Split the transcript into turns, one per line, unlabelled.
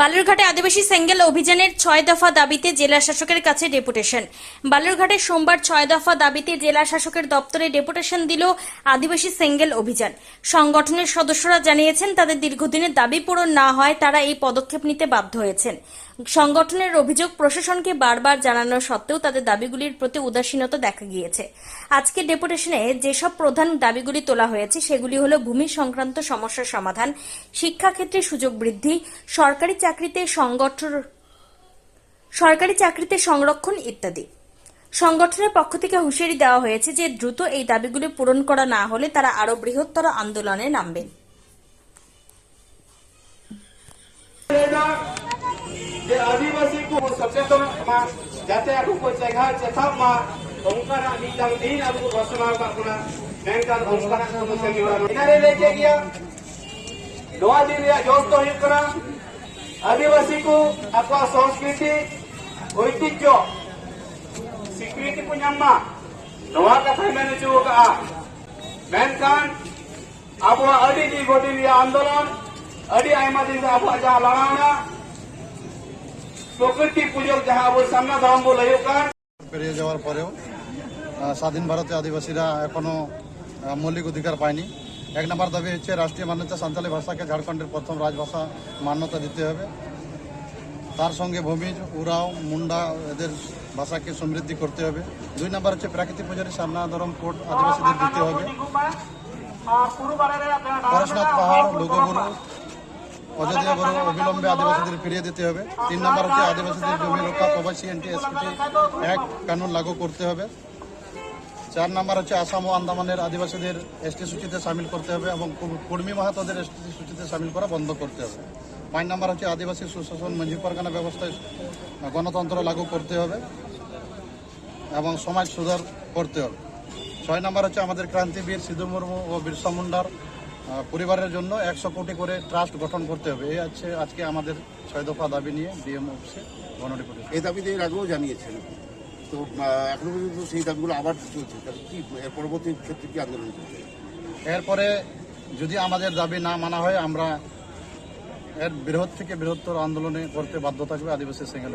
বালুরঘাটে আদিবাসী সেঙ্গেল অভিযানের ছয় দফা দাবিতে জেলা শাসকের কাছে ডেপুটেশন। বালুরঘাটে সোমবার ছয় দফা দাবিতে জেলা শাসকের দপ্তরে ডেপুটেশন দিল আদিবাসী সেঙ্গেল অভিযান। সংগঠনের সদস্যরা জানিয়েছেন, তাদের দীর্ঘদিনের দাবি পূরণ না হয় তারা এই পদক্ষেপ নিতে বাধ্য হয়েছেন। সংগঠনের অভিযোগ প্রশাসনকে বারবার জানানো সত্ত্বেও তাদের দাবিগুলির প্রতি উদাসীনতা দেখা গিয়েছে। আজকে ডেপুটেশনে যেসব প্রধান দাবিগুলি তোলা হয়েছে, সেগুলি হল ভূমি সংক্রান্ত সমস্যার সমাধান, শিক্ষাক্ষেত্রে সুযোগ বৃদ্ধি, সরকারি চাকরিতে সংগঠন সরকারি চাকরিতে সংরক্ষণ ইত্যাদি। সংগঠনের পক্ষ থেকে হুঁশিয়ারি দেওয়া হয়েছে যে দ্রুত এই দাবিগুলি পূরণ করা না হলে তারা আরও বৃহত্তর আন্দোলনে
নামবেন। যে আদিবাসী সচেতন যাতে আকু জায়গা চেতাব आदिवासी को संस्कृति ऐतिह्य स्वीकृति को नवा कथा मेन चुका अब दिन आंदोलन दिन अब लड़ाना, प्रकृति पूजक
जहाँ अब सामना दाम बो लगे स्वाधीन भारत आदिवासी मौलिक अधिकार पायनी এক নম্বর দাবি হচ্ছে রাষ্ট্রীয় মান্যতা সান্তালি ভাষাকে ঝাড়খণ্ডের প্রথম রাজভাষা মান্যতা দিতে হবে। তার সঙ্গে ভূমিজ উরাও মুন্ডা এদের ভাষাকে সমৃদ্ধি করতে হবে। দুই নম্বর হচ্ছে প্রাকৃতিক পুজারি সামনা ধরম কোর্ট আদিবাসীদের দিতে হবে। পরশনাথ পাহাড় লোকগুরু অযোধ্যা অবিলম্বে আদিবাসীদের ফিরিয়ে দিতে হবে। তিন নম্বর হচ্ছে আদিবাসীদের জমি রক্ষা, প্রবাসী এনটি এসপিটি এক কানুন লাগু করতে হবে। চার নম্বর হচ্ছে আসাম ও আন্দামানের আদিবাসীদের এসটি সূচিতে সামিল করতে হবে এবং কুর্মী মাহাতোদের এসটি সূচিতে সামিল করা বন্ধ করতে হবে। পাঁচ নম্বর হচ্ছে আদিবাসী সুশাসন মঞ্জি পরগনা ব্যবস্থায় গণতন্ত্র লাগু করতে হবে এবং সমাজ সুধার করতে হবে। ছয় নম্বর হচ্ছে আমাদের ক্রান্তিবীর সিধু মুর্মু ও বিরসা মুন্ডার পরিবারের জন্য একশো কোটি করে ট্রাস্ট গঠন করতে হবে। এই হচ্ছে আজকে আমাদের ছয় দফা দাবি নিয়ে ডিএম অফিসে গণরিপোর্ট।
এই দাবিতে এর আগেও জানিয়েছেন। তো এখনও পর্যন্ত সেই দাবিগুলো আবার চলছে। তাহলে কি, এর পরবর্তী ক্ষেত্রে কি আন্দোলন চলছে
এরপরে যদি আমাদের দাবি না মানা হয়, আমরা এর বৃহৎ থেকে বৃহত্তর আন্দোলনে করতে বাধ্য থাকবে আদিবাসী সিঙ্গেল